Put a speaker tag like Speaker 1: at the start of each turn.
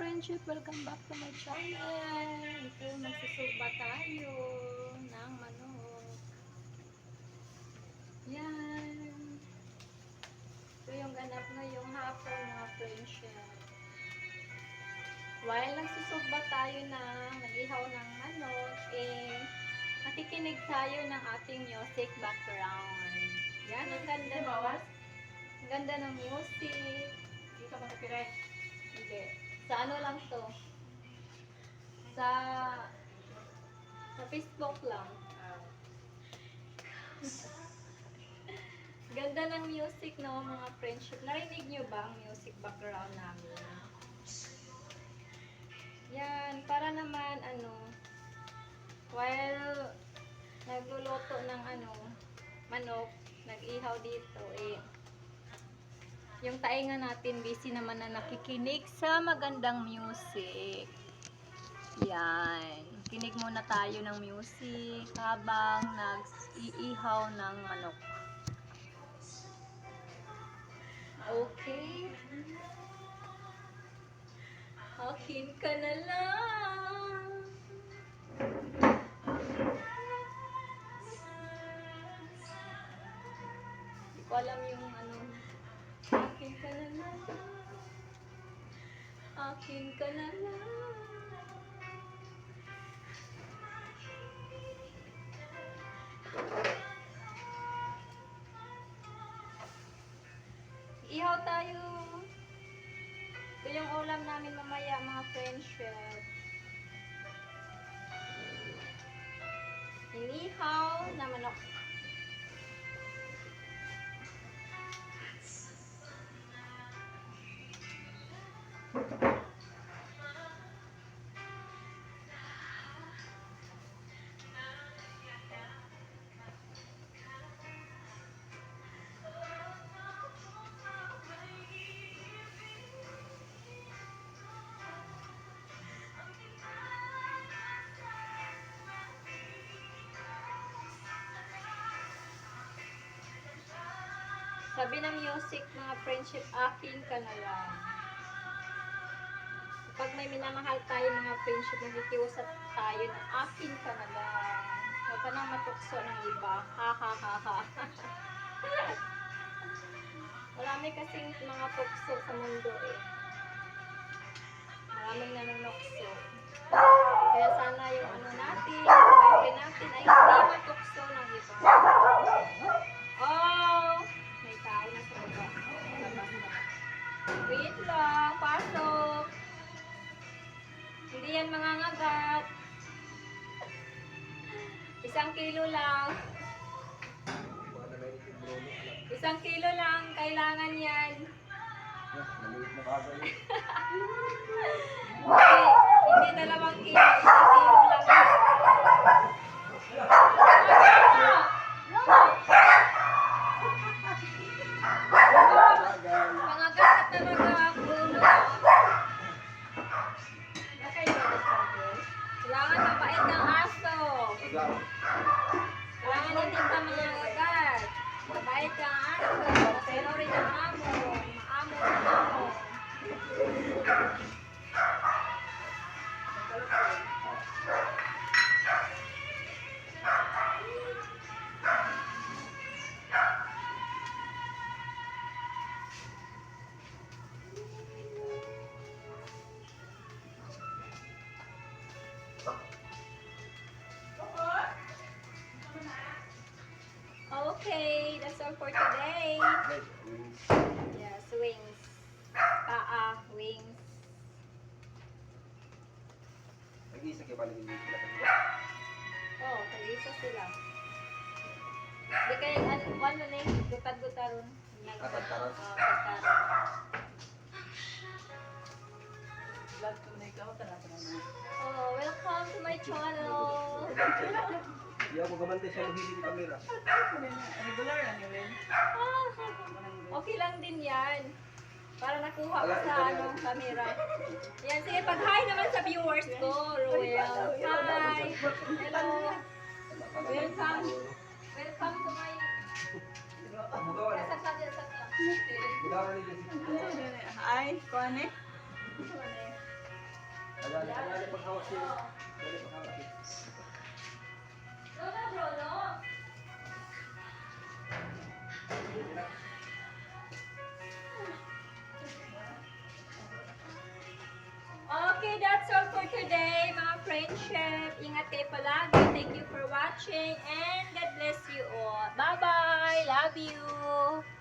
Speaker 1: friendship, welcome back to my channel. Ito, magsusuba tayo ng manok. Yan. Ito yung ganap ngayong hapon mga friendship. While nagsusuba tayo ng nag-ihaw ng manok, eh, nakikinig tayo ng ating music background. Yan, ang ganda.
Speaker 2: Bawas?
Speaker 1: Ang ganda ng music.
Speaker 2: Dito ba sa piray?
Speaker 1: Hindi. Sa ano lang to? Sa sa Facebook lang. Ganda ng music no, mga friendship. Narinig nyo ba ang music background namin? Yan, para naman ano, while nagluluto ng ano, manok, nag-ihaw dito, eh, yung tainga natin busy naman na nakikinig sa magandang music. Yan. Kinig muna tayo ng music habang nag-iihaw ng manok. Okay. Akin ka na lang. Alam yung ano. Akin ka na lang. Akin ka na lang. Ihaw tayo. Ito yung ulam namin mamaya mga friendship. Inihaw na manok. Sabi ng music, mga friendship, akin ka na lang. Kapag may minamahal tayo mga friendship, nakikiusap tayo na akin ka na lang. Huwag ka nang matukso ng iba. Ha ha ha ha. Marami kasing mga tukso sa mundo eh. Maraming nanunokso. Kaya sana yung ano natin, yung natin ay hindi matukso ng iba. Wait lang, pasok. Hindi yan mangangagat. Isang kilo lang. Isang kilo lang, kailangan yan.
Speaker 3: Maliit na kagad yun.
Speaker 1: Hindi, hindi dalawang kilo Okay, that's all for today.
Speaker 3: Nag-iisa kayo balik hindi sila kanina.
Speaker 1: Oh, tag-isa sila. Di kaya, ano, ano na yung gutad-gutaron.
Speaker 3: Tagtaron?
Speaker 1: Oh, tagtaron.
Speaker 2: Vlog to na ikaw.
Speaker 1: Oh, welcome to my channel.
Speaker 3: Hindi ako gamante siya maghili ni camera.
Speaker 2: Regular lang yun.
Speaker 1: Ah, okay lang din yan. Para nakuha ko sa ano,
Speaker 3: yan.
Speaker 1: camera. Yan, sige, pag-hi naman sa viewers ko. Hi. Hello. Welcome. Welcome to my...
Speaker 3: Bugawa na.
Speaker 1: Sa sa sa sa.
Speaker 3: Bugawa ni Jessica.
Speaker 2: Ay, kuhan eh.
Speaker 3: Ayan, ayan, paghawak siya. Ayan, paghawak siya.
Speaker 1: Lolo, Lolo. Okay, that's all for today, mga friendship. Ingat kayo palagi. Thank you for watching and God bless you all. Bye-bye. Love you.